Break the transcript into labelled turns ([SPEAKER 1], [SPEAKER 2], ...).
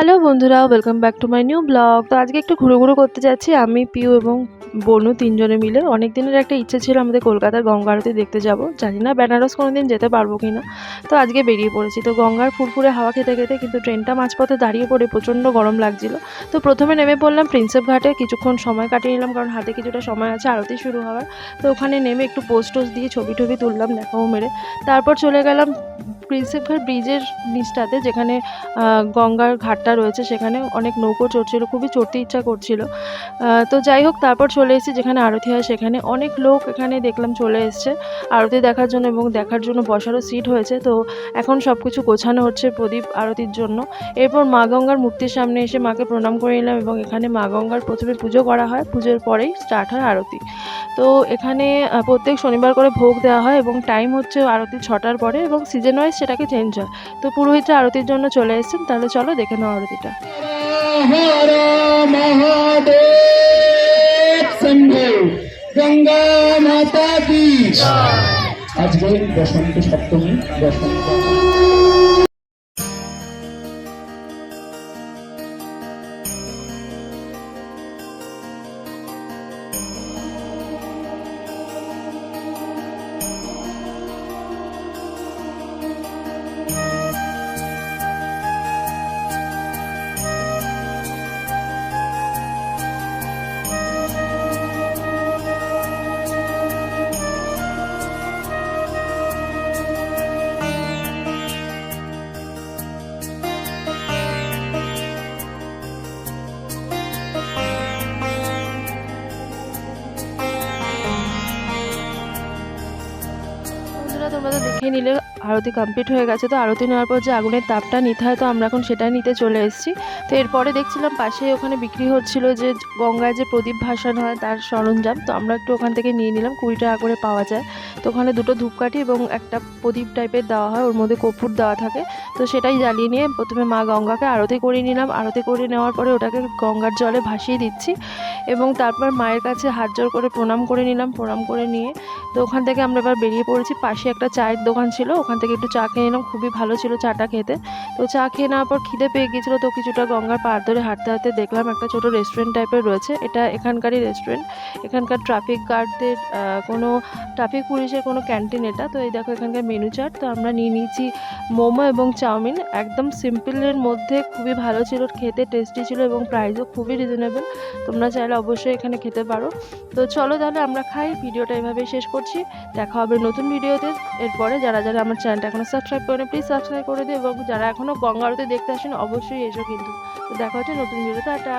[SPEAKER 1] Hello বন্ধুরা welcome back to my new blog তো আজকে একটু ঘুরো ঘুরো করতে যাচ্ছি। আমি, পিউ এবং বনু তিনজনে মিলে। অনেক দিনের একটা ইচ্ছে ছিল আমাদের কলকাতার গঙ্গা আরতি দেখতে যাব। জানি না বেনারস কোনো দিন যেতে পারব কি না তো আজকে বেরিয়ে পড়েছি। তো গঙ্গার ফুরফুরে হাওয়া খেতে খেতে কিন্তু ট্রেনটা মাঝপথে দাঁড়িয়ে পড়ে, প্রচণ্ড গরম লাগছিল। তো প্রথমে নেমে পড়লাম প্রিন্সেপ ঘাটে। কিছুক্ষণ সময় কাটিয়ে নিলাম কারণ হাতে কিছুটা সময় আছে, আরতি শুরু হওয়ার। তো ওখানে নেমে একটু পোস্ট টোস্ট দিয়ে ছবি টবি তুললাম, দেখাও মেরে। তারপর চলে গেলাম প্রিন্সেপ ব্রিজের নিচটাতে যেখানে গঙ্গার ঘাটটা রয়েছে, সেখানে অনেক নৌকো চড়ছিল, খুবই চড়তে ইচ্ছা করছিল। তো যাই হোক, তারপর চলে এসেছি যেখানে আরতি হয়, সেখানে অনেক লোক এখানে দেখলাম চলে এসছে। আরতি দেখার জন্য এবং দেখার জন্য বসারও সিট হয়েছে, তো এখন সব কিছু গোছানো হচ্ছে প্রদীপ আরতির জন্য। এরপর মা গঙ্গার মূর্তির সামনে এসে মাকে প্রণাম করে নিলাম এবং এখানে মা গঙ্গার প্রথমে পুজো করা হয়, পুজোর পরেই স্টার্ট হয় আরতি। তো এখানে প্রত্যেক শনিবার করে ভোগ দেওয়া হয় এবং টাইম হচ্ছে আরতি ছটার পরে এবং সিজন ওয়াইজ সেটাকে চেঞ্জ হয়। তো পুরোহিতরা আরতির জন্য চলে এসেছেন, তাহলে চলো দেখে নাও আরতিটা।
[SPEAKER 2] গঙ্গা মাতা কি? আজকে বসন্ত সপ্তমী, বসন্ত
[SPEAKER 1] তোমরা তো দেখে নিলে। আরতি কমপ্লিট হয়ে গেছে তো আরতি নেওয়ার পর যে আগুনের তাপটা নিতে হয়, তো আমরা এখন সেটা নিতে চলে এসেছি। তো এরপরে দেখছিলাম পাশে ওখানে বিক্রি হচ্ছিল যে গঙ্গায় যে প্রদীপ ভাসান হয় তার সরঞ্জাম, তো আমরা একটু ওখান থেকে নিয়ে নিলাম, কুড়ি টাকা করে পাওয়া যায়। তো ওখানে দুটো ধূপকাঠি এবং একটা প্রদীপ টাইপের দেওয়া হয়, ওর মধ্যে কর্পূর দেওয়া থাকে। তো সেটাই জ্বালিয়ে নিয়ে প্রথমে মা গঙ্গাকে আরতি করে নিলাম। আরতি করে নেওয়ার পরে ওটাকে গঙ্গার জলে ভাসিয়ে দিচ্ছি এবং তারপর মায়ের কাছে হাত জোর করে প্রণাম করে নিলাম। প্রণাম করে নিয়ে তো ওখান থেকে আমরা এবার বেরিয়ে পড়েছি। পাশে একটা চায়ের দোকান ছিল ওখান থেকে একটু চা খেয়ে নিলাম, খুবই ভালো ছিল চাটা খেতে। তো চা খেয়ে নেওয়ার পর খিদে পেয়ে গিয়েছিল তো কিছুটা গঙ্গার পাড় ধরে হাঁটতে হাঁটতে দেখলাম একটা ছোট রেস্টুরেন্ট টাইপের রয়েছে। এটা এখানকারই রেস্টুরেন্ট এখানকার ট্রাফিক গার্ডদের কোনো ট্রাফিক পুলিশের কোনো ক্যান্টিন এটা। তো এই দেখো এখানকার মেনু চার্ট তো আমরা নিয়ে নিয়েছি মোমো এবং চাউমিন। একদম সিম্পলের মধ্যে খুবই ভালো ছিল, খেতে টেস্টি ছিল এবং প্রাইসও খুবই রিজনেবল তোমরা চাইলে অবশ্যই এখানে খেতে পারো। তো চলো তাহলে আমরা খাই। ভিডিওটা এভাবেই শেষ করছি। দেখা হবে নতুন ভিডিওতে এরপরে যারা যারা আমার চ্যানেলটা এখনও সাবস্ক্রাইব করে প্লিজ সাবস্ক্রাইব করে দিও। এবং যারা এখনও গঙ্গা আরতি দেখতে আসেন, অবশ্যই এসো কিন্তু। তো দেখা হচ্ছে নতুন ভিডিওতে টাটা।